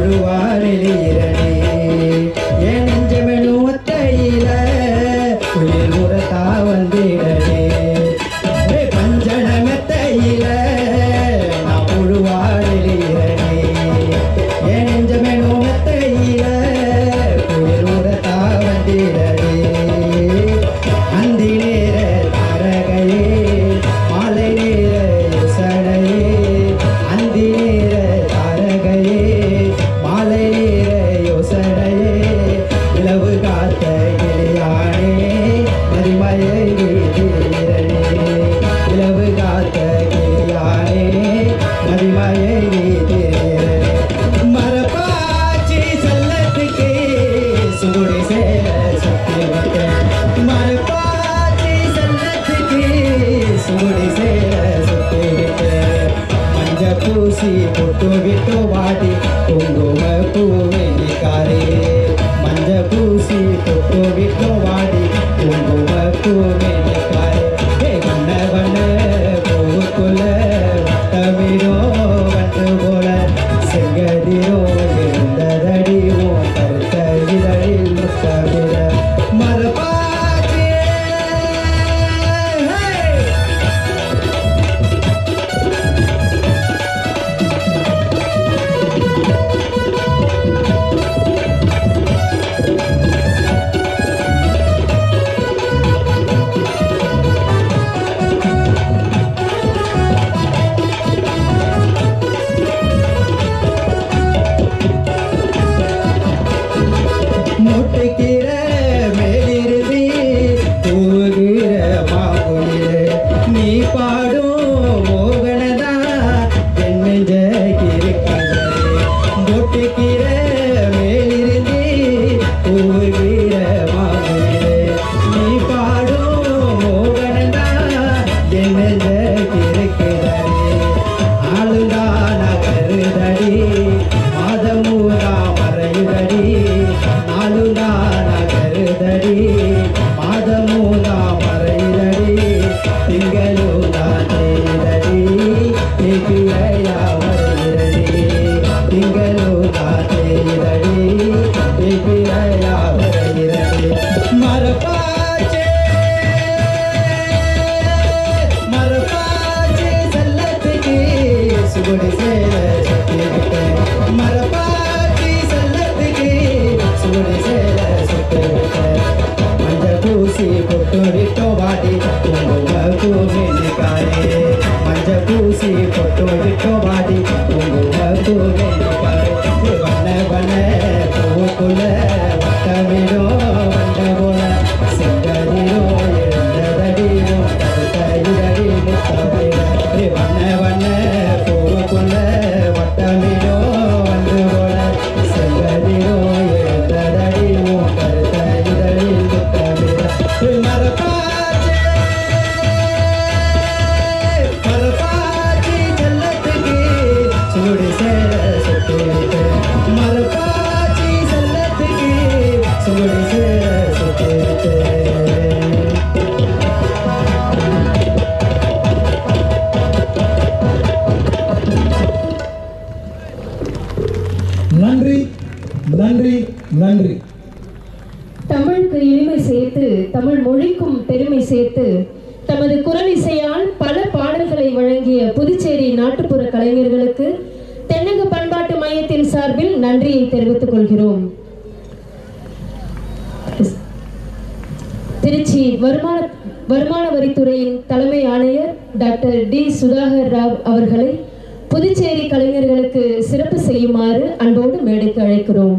தொழுவாரில் இரண்டு से सकते तुम्हारे पास सन्नत की सूढ़ी से सकते ಮಂಜ ಕೂಸಿ ಕೊಟ್ಟು ಬಿಟ್ಟು ಬಾಟಿ ಕುಂಗುಮ ಕೂವೆಲಿ ಕಾರೆ ಮಂಜ ಕೂಸಿ ಕೊಟ್ಟು ಬಿಟ್ಟು ಬಾಟಿ ಕುಂಗುಮ ಕೂವೆ மஞ்ச பூசி பொட்டு விட்டோ வாடி குங்கும வன வன பூக்குள்ள வட்டமிடும். நன்றி நன்றி நன்றி. தமிழுக்கு இனிமை சேர்த்து தமிழ் மொழிக்கும் பெருமை சேர்த்து தமது குரல் இசையால் பல பாடல்களை வழங்கிய புதுச்சேரி நாட்டுப்புற கலைஞர்களுக்கு தென்னக பண்பாட்டு மையத்தின் சார்பில் நன்றியை தெரிவித்துக் கொள்கிறோம். திருச்சி வருமான வருமான வரித்துறையின் தலைமை ஆணையர் டாக்டர் டி சுதாகர் ராவ் அவர்களை புதுச்சேரி கலைஞர்களுக்கு சிறப்பு செய்யுமாறு அன்போடு மேடைக்கு அழைக்கிறோம்.